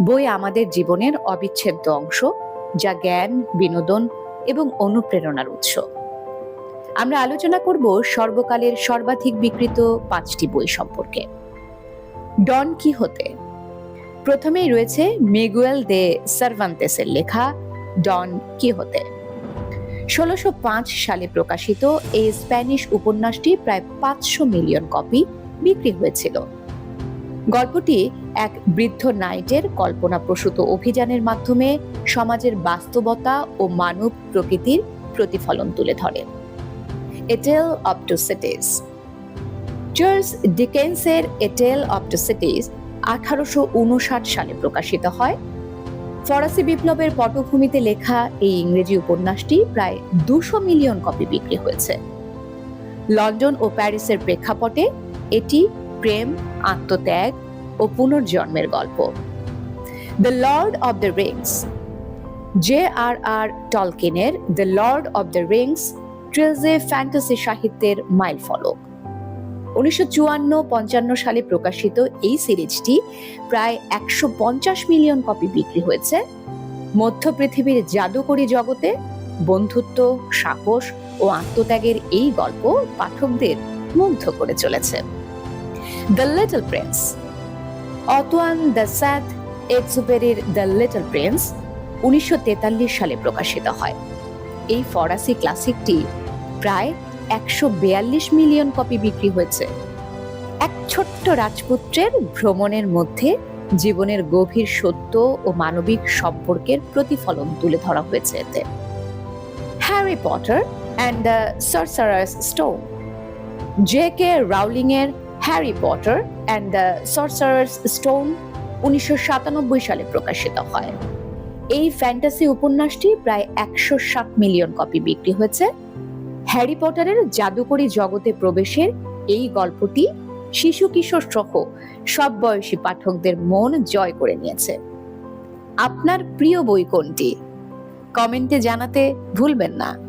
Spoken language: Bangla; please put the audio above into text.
বই আমাদের জীবনের অবিচ্ছেদ্য অংশ, যা জ্ঞান, বিনোদন এবং অনুপ্রেরণার উৎস। আমরা আলোচনা করব সর্বকালের সর্বাধিক বিক্রিত পাঁচটি বই সম্পর্কে। ডন কি হতে প্রথমেই রয়েছে মেগুয়েল দে সার্ভান্তেসের লেখা ডন কি হতে ষোলোশো সালে প্রকাশিত এই স্প্যানিশ উপন্যাসটি প্রায় পাঁচশো মিলিয়ন কপি বিক্রি হয়েছিল। গল্পটি এক বৃদ্ধ নাইটের কল্পনাপ্রসূত অভিযানের মাধ্যমে সমাজের বাস্তবতা ও মানব প্রকৃতির প্রতিফলন তুলে ধরে। এটেল সিটিজ চার্লস ডিকেন্সের এটেল সিটিজ আঠারোশো সালে প্রকাশিত হয়। ফরাসি বিপ্লবের পটভূমিতে লেখা এই ইংরেজি উপন্যাসটি প্রায় দুশো মিলিয়ন কপি বিক্রি হয়েছে। লন্ডন ও প্যারিসের প্রেক্ষাপটে এটি প্রেম, আত্মত্যাগ ও পুনর্জন্মের গল্প। The Lord of the Rings J R R টলকিনের the Lord of the Rings ট্রিলজে fantasy সাহিত্যের মাইল ফলক উনিশশো চুয়ান্ন পঞ্চান্ন সালে প্রকাশিত এই সিরিজটি প্রায় একশো পঞ্চাশ মিলিয়ন কপি বিক্রি হয়েছে। মধ্য পৃথিবীর জাদুকরী জগতে বন্ধুত্ব, সাহস ও আত্মত্যাগের এই গল্প পাঠকদের মুগ্ধ করে চলেছে। The Little Prince Antoine de Saint এক্সুপেরির the Little Prince, উনিশশো তেতাল্লিশ সালে প্রকাশিত হয়। এই ফরাসি ক্লাসিকটি প্রায় একশো বিয়াল্লিশ মিলিয়ন কপি বিক্রি হয়েছে। এক ছোট্ট রাজপুত্রের ভ্রমণের মধ্যে জীবনের গভীর সত্য ও মানবিক সম্পর্কের প্রতিফলন তুলে ধরা হয়েছে এতে। Harry Potter and the Sorcerer's Stone, J K Rowling এর Harry Potter and the Sorcerer's Stone উনিশশো সাতানব্বই সালে প্রকাশিত হয়। এই ফ্যান্টাসি উপন্যাসটি প্রায় একশো সাত মিলিয়ন কপি বিক্রি হয়েছে। হ্যারি পটারের জাদুকরী জগতে প্রবেশের এই গল্পটি শিশু কিশোর সহ সব বয়সী পাঠকদের মন জয় করে নিয়েছে। আপনার প্রিয় বই কোনটি? কমেন্টে জানাতে ভুলবেন না।